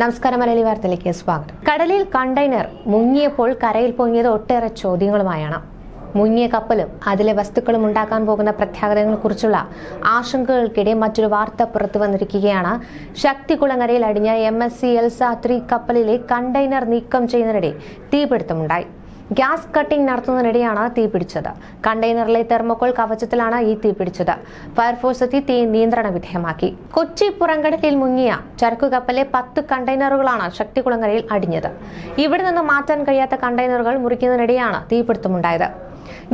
നമസ്കാരം മലയാളി വാർത്തയിലേക്ക് സ്വാഗതം. കടലിൽ കണ്ടെയ്നർ മുങ്ങിയപ്പോൾ കരയിൽ പൊങ്ങിയത് ഒട്ടേറെ ചോദ്യങ്ങളുമായാണ്. മുങ്ങിയ കപ്പലും അതിലെ വസ്തുക്കളും ഉണ്ടാക്കാൻ പോകുന്ന പ്രത്യാഘാതങ്ങളെക്കുറിച്ചുള്ള ആശങ്കകൾക്കിടെ മറ്റൊരു വാർത്ത പുറത്തു വന്നിരിക്കുകയാണ്. ശക്തികുളങ്ങരയിൽ അടിഞ്ഞ M S C Elsa three കപ്പലിലെ കണ്ടെയ്നർ നീക്കം ചെയ്യുന്നതിനിടെ തീപിടുത്തമുണ്ടായി. ഗ്യാസ് കട്ടിംഗ് നടത്തുന്നതിനിടെയാണ് തീ പിടിച്ചത്. കണ്ടെയ്നറിലെ തെർമോക്കോൾ കവചത്തിലാണ് ഈ തീ പിടിച്ചത്. ഫയർഫോഴ്സ് എത്തി തീ നിയന്ത്രണ വിധേയമാക്കി. കൊച്ചി പുറംകടലിൽ മുങ്ങിയ ചരക്കു കപ്പലിലെ പത്ത് കണ്ടെയ്നറുകളാണ് ശക്തികുളങ്ങരയിൽ അടിഞ്ഞത്. ഇവിടെ നിന്ന് മാറ്റാൻ കഴിയാത്ത കണ്ടെയ്നറുകൾ മുറിക്കുന്നതിനിടെയാണ് തീപിടുത്തമുണ്ടായത്.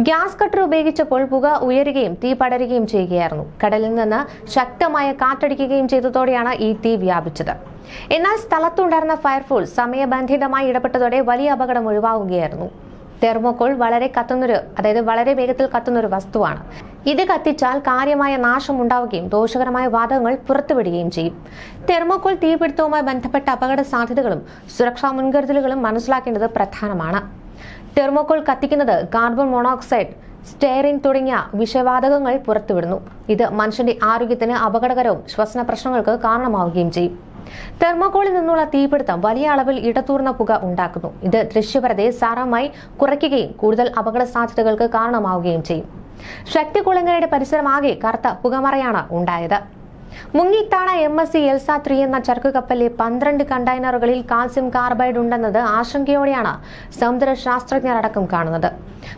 ഗ്യാസ് കട്ടർ ഉപയോഗിച്ചപ്പോൾ പുക ഉയരുകയും തീ പടരുകയും ചെയ്യുകയായിരുന്നു. കടലിൽ നിന്ന് ശക്തമായ കാറ്റടിക്കുകയും ചെയ്തതോടെയാണ് ഈ തീ വ്യാപിച്ചത്. എന്നാൽ സ്ഥലത്തുണ്ടായിരുന്ന ഫയർഫോഴ്സ് സമയബന്ധിതമായി ഇടപെട്ടതോടെ വലിയ അപകടം ഒഴിവാകുകയായിരുന്നു. തെർമോകോൾ വളരെ കത്തുന്നൊരു അതായത് വളരെ വേഗത്തിൽ കത്തുന്നൊരു വസ്തുവാണ്. ഇത് കത്തിച്ചാൽ കാര്യമായ നാശം ഉണ്ടാവുകയും ദോഷകരമായ വാതകങ്ങൾ പുറത്തുവിടുകയും ചെയ്യും. തെർമോകോൾ തീപിടുത്തവുമായി ബന്ധപ്പെട്ട അപകട സാധ്യതകളും സുരക്ഷാ മുൻകരുതലുകളും മനസ്സിലാക്കേണ്ടത് പ്രധാനമാണ്. തെർമോകോൾ കത്തിക്കുന്നത് കാർബൺ മോണോക്സൈഡ് സ്റ്റെയറിൻ തുടങ്ങിയ വിഷവാതകങ്ങൾ പുറത്തുവിടുന്നു. ഇത് മനുഷ്യന്റെ ആരോഗ്യത്തിന് അപകടകരവും ശ്വസന പ്രശ്നങ്ങൾക്ക് കാരണമാവുകയും ചെയ്യും. തെർമോകോളിൽ നിന്നുള്ള തീപിടുത്തം വലിയ അളവിൽ ഇടതൂർന്ന പുക ഉണ്ടാക്കുന്നു. ഇത് ദൃശ്യപരതയെ സാരമായി കുറയ്ക്കുകയും കൂടുതൽ അപകട സാധ്യതകൾക്ക് കാരണമാവുകയും ചെയ്യും. ശക്തികുളങ്ങരയുടെ പരിസരമാകെ കറുത്ത പുകമറയാണ് ഉണ്ടായത്. മുങ്ങിത്താണ M S C Elsa three എന്ന ചരക്കു കപ്പലിലെ പന്ത്രണ്ട് കണ്ടെയ്നറുകളിൽ കാൽസ്യം കാർബൈഡ് ഉണ്ടെന്നത് ആശങ്കയോടെയാണ് സമുദ്ര ശാസ്ത്രജ്ഞരടക്കം കാണുന്നത്.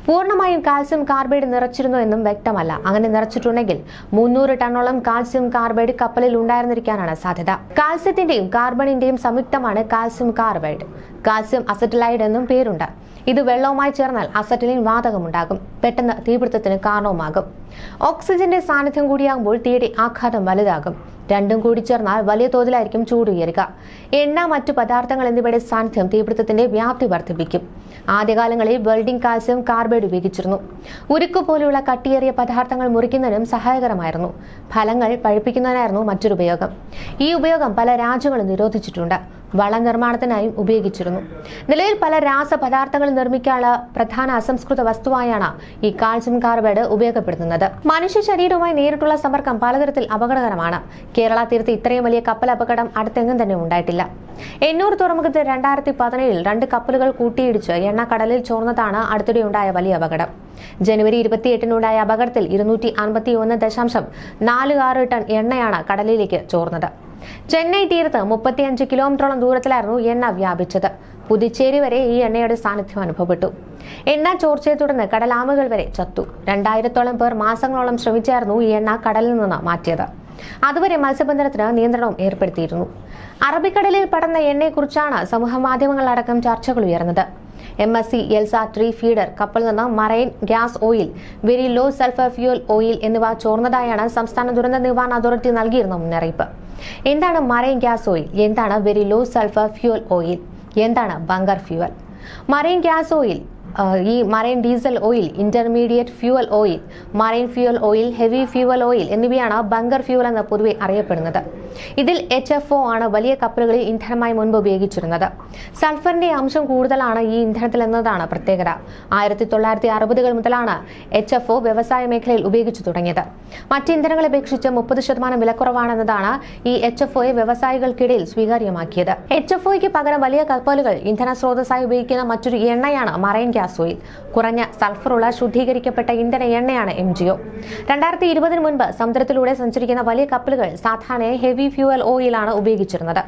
പൂർണമായും കാൽസ്യം കാർബൈഡ് നിറച്ചിരുന്നു എന്നും വ്യക്തമല്ല. അങ്ങനെ നിറച്ചിട്ടുണ്ടെങ്കിൽ മുന്നൂറ് ടണ്ണോളം കാൽസ്യം കാർബൈഡ് കപ്പലിൽ ഉണ്ടായിരുന്നിരിക്കാനാണ് സാധ്യത. കാൽസ്യത്തിന്റെയും കാർബണിന്റെയും സംയുക്തമാണ് കാൽസ്യം കാർബൈഡ്. കാൽസ്യം അസറ്റലൈഡ് എന്നും പേരുണ്ട്. ഇത് വെള്ളവുമായി ചേർന്നാൽ അസറ്റലിൻ വാതകമുണ്ടാകും. പെട്ടെന്ന് തീപിടുത്തത്തിന് കാരണവുമാകും. ഓക്സിജന്റെ സാന്നിധ്യം കൂടിയാകുമ്പോൾ തീയുടെ ആഘാതം വലുതാകും. രണ്ടും കൂടി ചേർന്നാൽ വലിയ തോതിലായിരിക്കും ചൂട് ഉയരുക. എണ്ണ മറ്റു പദാർത്ഥങ്ങൾ എന്നിവയുടെ സാന്നിധ്യം തീപിടുത്തത്തിന്റെ വ്യാപ്തി വർദ്ധിപ്പിക്കും. ആദ്യകാലങ്ങളിൽ വെൽഡിംഗ് കാൽസ്യം കാർബൈഡ് ഉപയോഗിച്ചിരുന്നു. ഉരുക്ക് പോലെയുള്ള കട്ടിയേറിയ പദാർത്ഥങ്ങൾ മുറിക്കുന്നതിനും സഹായകരമായിരുന്നു. ഫലങ്ങൾ പഴുപ്പിക്കുന്നതിനായിരുന്നു മറ്റൊരു ഉപയോഗം. ഈ ഉപയോഗം പല രാജ്യങ്ങളും നിരോധിച്ചിട്ടുണ്ട്. വള നിർമ്മാണത്തിനായും ഉപയോഗിച്ചിരുന്നു. നിലയിൽ പല രാസപദാർത്ഥങ്ങൾ നിർമ്മിക്കാനുള്ള പ്രധാന അസംസ്കൃത വസ്തുവായാണ് ഈ കാൽസ്യം കാർബൈഡ് ഉപയോഗപ്പെടുത്തുന്നത്. മനുഷ്യ ശരീരവുമായി നേരിട്ടുള്ള സമ്പർക്കം പലതരത്തിൽ അപകടകരമാണ്. കേരള തീരത്ത് ഇത്രയും വലിയ കപ്പൽ അപകടം അടുത്തെങ്ങും തന്നെ ഉണ്ടായിട്ടില്ല. എന്നൂർ തുറമുഖത്ത് രണ്ടായിരത്തി പതിനേഴിൽ രണ്ട് കപ്പലുകൾ കൂട്ടിയിടിച്ച് എണ്ണ കടലിൽ ചോർന്നതാണ് അടുത്തിടെ ഉണ്ടായ വലിയ അപകടം. ജനുവരി ഇരുപത്തിയെട്ടിനുണ്ടായ അപകടത്തിൽ ഇരുന്നൂറ്റി അൻപത്തി ഒന്ന് ദശാംശം നാല് ആറ് ടൺ എണ്ണയാണ് കടലിലേക്ക് ചോർന്നത്. ചെന്നൈ തീരത്ത് മുപ്പത്തിയഞ്ച് കിലോമീറ്ററോളം ദൂരത്തിലായിരുന്നു എണ്ണ വ്യാപിച്ചത്. പുതുച്ചേരി വരെ ഈ എണ്ണയുടെ സാന്നിധ്യം അനുഭവപ്പെട്ടു. എണ്ണ ചോർച്ചയെ തുടർന്ന് കടലാമകൾ വരെ ചത്തു. രണ്ടായിരത്തോളം പേർ മാസങ്ങളോളം ശ്രമിച്ചായിരുന്നു ഈ എണ്ണ കടലിൽ നിന്ന് മാറ്റിയത്. അതുവരെ മത്സ്യബന്ധനത്തിന് നിയന്ത്രണവും ഏർപ്പെടുത്തിയിരുന്നു. അറബിക്കടലിൽ പടർന്ന എണ്ണയെക്കുറിച്ചാണ് സമൂഹ മാധ്യമങ്ങളടക്കം ചർച്ചകൾ ഉയർന്നത്. M S C Elsa three feeder കപ്പലിൽ നിന്ന് marine gas oil very low sulphur fuel oil എന്നിവ ചോർന്നതായാണ് സംസ്ഥാന ദുരന്ത നിവാരണ അതോറിറ്റി നൽകിയിരുന്ന മുന്നറിയിപ്പ്. എന്താണ് മറൈൻ ഗ്യാസ് ഓയിൽ? എന്താണ് very low sulphur fuel oil? എന്താണ് bunker fuel? Marine gas oil ഈ marine diesel oil intermediate fuel oil marine fuel oil heavy fuel oil എന്നിവയാണ് ബങ്കർ ഫ്യൂവൽ എന്ന പൊതുവെ അറിയപ്പെടുന്നത്. ഇതിൽ എച്ച് എഫ് ഒ ആണ് വലിയ കപ്പലുകളിൽ ഇന്ധനമായി മുൻപ് ഉപയോഗിച്ചിരുന്നത്. സൾഫറിന്റെ അംശം കൂടുതലാണ് ഈ ഇന്ധനത്തിൽ എന്നതാണ് പ്രത്യേകത. ആയിരത്തി തൊള്ളായിരത്തി അറുപതുകൾ മുതലാണ് എച്ച് എഫ് ഒ വ്യവസായ മേഖലയിൽ ഉപയോഗിച്ചു തുടങ്ങിയത്. മറ്റ് ഇന്ധനങ്ങളെ അപേക്ഷിച്ച് മുപ്പത് ശതമാനം വിലക്കുറവാണെന്നതാണ് ഈ എച്ച് എഫ് ഒയെ വ്യവസായികൾക്കിടയിൽ സ്വീകാര്യമാക്കിയത്. എച്ച് എഫ് ഒയ്ക്ക് പകരം വലിയ കപ്പലുകൾ ഇന്ധന സ്രോതസ്സായി ഉപയോഗിക്കുന്ന മറ്റൊരു എണ്ണയാണ് മറൈൻ ഓയിൽ കുറഞ്ഞ സൾഫറുള്ള ശുദ്ധീകരിക്കപ്പെട്ട ഇന്ധന എണ്ണയാണ് എം ജിഒ രണ്ടായിരത്തി ഇരുപതിന് മുൻപ് സമുദ്രത്തിലൂടെ സഞ്ചരിക്കുന്ന വലിയ കപ്പലുകൾ സാധാരണ ഹെവി ഫ്യൂവൽ ഓയിലാണ് ഉപയോഗിച്ചിരുന്നത്.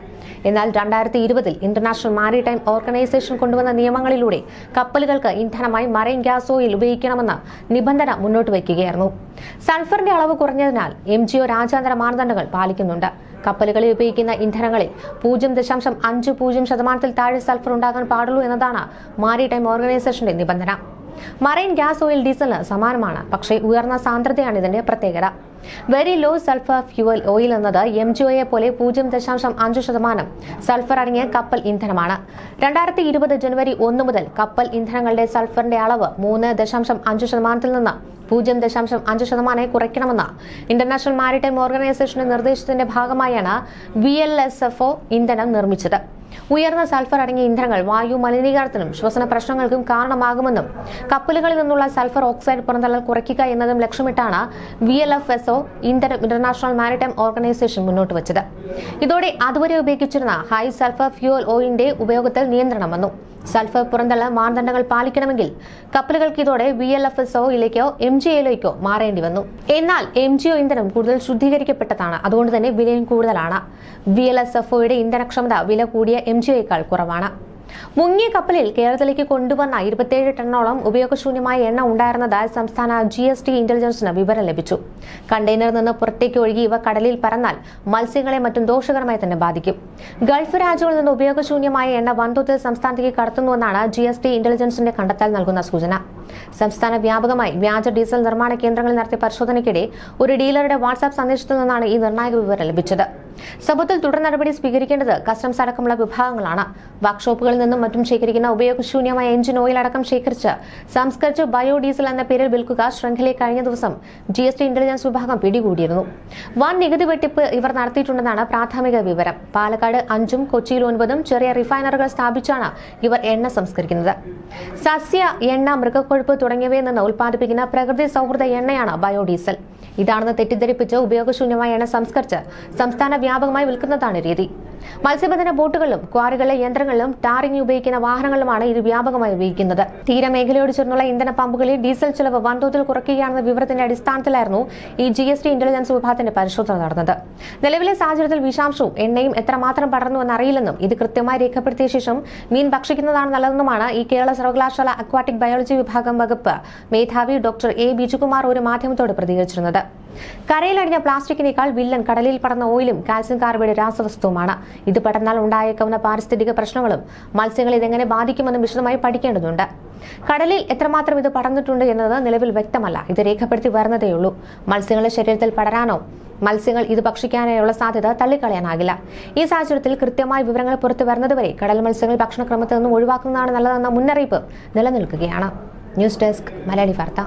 എന്നാൽ രണ്ടായിരത്തി ഇരുപതിൽ ഇന്റർനാഷണൽ മാരിടൈം ഓർഗനൈസേഷൻ കൊണ്ടുവന്ന നിയമങ്ങളിലൂടെ കപ്പലുകൾക്ക് ഇന്ധനമായി മറൈൻ ഗ്യാസ് ഓയിൽ ഉപയോഗിക്കണമെന്ന നിബന്ധന മുന്നോട്ട് വയ്ക്കുകയായിരുന്നു. സൾഫറിന്റെ അളവ് കുറഞ്ഞതിനാൽ എം ജിഒ രാജ്യാന്തര മാനദണ്ഡങ്ങൾ പാലിക്കുന്നുണ്ട്. കപ്പലുകളിൽ ഉപയോഗിക്കുന്ന ഇന്ധനങ്ങളിൽ പൂജ്യം ദശാംശം അഞ്ച് പൂജ്യം ശതമാനത്തിൽ താഴെ സൾഫർ ഉണ്ടാകാൻ പാടുള്ളൂ എന്നതാണ് മാരിടൈം ഓർഗനൈസേഷന്റെ നിബന്ധന. മറൈൻ ഗ്യാസ് ഓയിൽ ഡീസലിന് സമാനമാണ്. പക്ഷേ ഉയർന്ന സാന്ദ്രതയാണ് ഇതിന്റെ പ്രത്യേകത. Very low sulphur fuel oil എന്നത് എം ജി ഒയെ പോലെ പൂജ്യം ദശാംശം അഞ്ച് ശതമാനം സൾഫർ അടങ്ങിയ കപ്പൽ ഇന്ധനമാണ്. രണ്ടായിരത്തി ഇരുപത് ജനുവരി ഒന്ന് മുതൽ കപ്പൽ ഇന്ധനങ്ങളുടെ സൾഫറിന്റെ അളവ് മൂന്ന് ദശാംശം അഞ്ച് ശതമാനത്തിൽ നിന്ന് പൂജ്യം ദശാംശം അഞ്ച് ശതമാനമായി കുറയ്ക്കണമെന്ന ഇന്റർനാഷണൽ മാരിടൈം ഓർഗനൈസേഷന്റെ നിർദ്ദേശത്തിന്റെ ഭാഗമായാണ് V L S F O ഇന്ധനം നിർമ്മിച്ചത്. ഉയർന്ന സൾഫർ അടങ്ങിയ ഇന്ധനങ്ങൾ വായു മലിനീകരണത്തിനും ശ്വസന പ്രശ്നങ്ങൾക്കും കാരണമാകുമെന്നും കപ്പലുകളിൽ നിന്നുള്ള സൾഫർ ഓക്സൈഡ് പുറന്തള്ളൽ കുറയ്ക്കുക എന്നതും ലക്ഷ്യമിട്ടാണ് V L F S O international maritime organisation മുന്നോട്ട് വച്ചത്. ഇതോടെ അതുവരെ ഉപയോഗിച്ചിരുന്ന ഹൈ സൾഫർ ഫ്യൂൽ ഓയിലിന്റെ ഉപയോഗത്തിൽ നിയന്ത്രണം വന്നു. സൾഫർ പുറന്തള്ള മാനദണ്ഡങ്ങൾ പാലിക്കണമെങ്കിൽ കപ്പലുകൾക്ക് ഇതോടെ വി എൽ എഫ് എസ് ഒയിലേക്കോ എം ജി എയിലേക്കോ മാറേണ്ടി വന്നു. എന്നാൽ എം ജി ഒ ഇന്ധനം കൂടുതൽ ശുദ്ധീകരിക്കപ്പെട്ടതാണ്. അതുകൊണ്ട് തന്നെ വിലയും കൂടുതലാണ്. വി എൽ എസ് എഫ് ഒയുടെ ഇന്ധനക്ഷമത വില കൂടിയ എം ജി ഒയേക്കാൾ കുറവാണ്. മുങ്ങിയ കപ്പലിൽ കേരളത്തിലേക്ക് കൊണ്ടുവന്ന ഇരുപത്തിയേഴ് ടണ്ണോളം ഉപയോഗശൂന്യമായ എണ്ണ ഉണ്ടായിരുന്നതായി സംസ്ഥാന ജി എസ് ടി ഇന്റലിജൻസിന് വിവരം ലഭിച്ചു. കണ്ടെയ്നറിൽ നിന്ന് പുറത്തേക്ക് ഒഴുകി ഇവ കടലിൽ പറന്നാൽ മത്സ്യങ്ങളെ മറ്റും ദോഷകരമായി തന്നെ ബാധിക്കും. ഗൾഫ് രാജ്യങ്ങളിൽ നിന്ന് ഉപയോഗശൂന്യമായ എണ്ണ വൻതോതിൽ സംസ്ഥാനത്തേക്ക് കടത്തുന്നുവെന്നാണ് ജി എസ് ടി ഇന്റലിജൻസിന്റെ കണ്ടെത്തൽ നൽകുന്ന സൂചന. സംസ്ഥാന വ്യാപകമായി വ്യാജ ഡീസൽ നിർമ്മാണ കേന്ദ്രങ്ങളിൽ നടത്തിയ പരിശോധനയ്ക്കിടെ ഒരു ഡീലറുടെ വാട്സാപ്പ് സന്ദേശത്തിൽ നിന്നാണ് ഈ നിർണായക വിവരം ലഭിച്ചത്. സംഭവത്തിൽ തുടർ നടപടി സ്വീകരിക്കേണ്ടത് കസ്റ്റംസ് അടക്കമുള്ള വിഭാഗങ്ങളാണ്. വർക്ക്ഷോപ്പുകളിൽ നിന്നും മറ്റും ശേഖരിക്കുന്ന ഉപയോഗശൂന്യമായ എഞ്ചിൻ ഓയിൽ അടക്കം ശേഖരിച്ച് സംസ്കരിച്ച് ബയോഡീസൽ എന്ന പേരിൽ വിൽക്കുക ശൃംഖലയെ കഴിഞ്ഞ ദിവസം ജി എസ് ടി ഇന്റലിജൻസ് വിഭാഗം പിടികൂടിയിരുന്നു. വൻ നികുതി വെട്ടിപ്പ് ഇവർ നടത്തിയിട്ടുണ്ടെന്നാണ് പ്രാഥമിക വിവരം. പാലക്കാട് അഞ്ചും കൊച്ചിയിൽ ഒൻപതും ചെറിയ റിഫൈനറുകൾ സ്ഥാപിച്ചാണ് ഇവർ എണ്ണ സംസ്കരിക്കുന്നത്. സസ്യ എണ്ണ മൃഗക്കൊഴുപ്പ് തുടങ്ങിയവയിൽ നിന്ന് ഉൽപ്പാദിപ്പിക്കുന്ന പ്രകൃതി സൗഹൃദ എണ്ണയാണ് ബയോഡീസൽ. ഇതാണെന്ന് തെറ്റിദ്ധരിപ്പിച്ച് ഉപയോഗശൂന്യമായ എണ്ണ സംസ്കരിച്ച് സംസ്ഥാന വ്യാപകമായി വിൽക്കുന്നതാണ് രീതി. മത്സ്യബന്ധന ബോട്ടുകളിലും ക്വാറികളിലെ യന്ത്രങ്ങളിലും ടാറിംഗ് ഉപയോഗിക്കുന്ന വാഹനങ്ങളിലുമാണ് ഇത് വ്യാപകമായി ഉപയോഗിക്കുന്നത്. തീരമേഖലയോട് ചേർന്നുള്ള ഇന്ധന പമ്പുകളിൽ ഡീസൽ ചെലവ് വൻതോതിൽ കുറയ്ക്കുകയാണെന്ന വിവരത്തിന്റെ അടിസ്ഥാനത്തിലായിരുന്നു ഈ ജി എസ് ടി ഇന്റലിജൻസ് വിഭാഗത്തിന്റെ പരിശോധന നടന്നത്. നിലവിലെ സാഹചര്യത്തിൽ വിഷാംശവും എണ്ണയും എത്രമാത്രം പടർന്നുവെന്ന് അറിയില്ലെന്നും ഇത് കൃത്യമായി രേഖപ്പെടുത്തിയ ശേഷം മീൻ ഭക്ഷിക്കുന്നതാണ് നല്ലതെന്നുമാണ് ഈ കേരള സർവകലാശാല അക്വാട്ടിക് ബയോളജി വിഭാഗം വകുപ്പ് മേധാവി ഡോക്ടർ എ ബിജുകുമാർ ഒരു മാധ്യമത്തോട് പ്രതികരിച്ചിരുന്നത്. കരയിലടിഞ്ഞ പ്ലാസ്റ്റിക്കിനേക്കാൾ വില്ലൻ കടലിൽ പടർന്ന ഓയിലും കാൽസ്യം കാർബൈഡ് രാസവസ്തുവുമാണ്. ഇത് പെട്ടെന്നാൽ ഉണ്ടായേക്കാവുന്ന പാരിസ്ഥിതിക പ്രശ്നങ്ങളും മത്സ്യങ്ങൾ ഇതെങ്ങനെ ബാധിക്കുമെന്നും വിശദമായി പഠിക്കേണ്ടതുണ്ട്. കടലിൽ എത്രമാത്രം ഇത് പടർന്നിട്ടുണ്ട് എന്നത് നിലവിൽ വ്യക്തമല്ല. ഇത് രേഖപ്പെടുത്തി വരുന്നതേയുള്ളൂ. മത്സ്യങ്ങളുടെ ശരീരത്തിൽ പടരാനോ മത്സ്യങ്ങൾ ഇത് ഭക്ഷിക്കാനായുള്ള സാധ്യത തള്ളിക്കളയാനാകില്ല. ഈ സാഹചര്യത്തിൽ കൃത്യമായ വിവരങ്ങൾ പുറത്തു വരുന്നതുവരെ കടൽ മത്സ്യങ്ങൾ ഭക്ഷണക്രമത്തിൽ നിന്നും ഒഴിവാക്കുന്നതാണ് നല്ലതെന്ന മുന്നറിയിപ്പ് നിലനിൽക്കുകയാണ്. ന്യൂസ് ഡെസ്ക് മലയാളി വാർത്ത.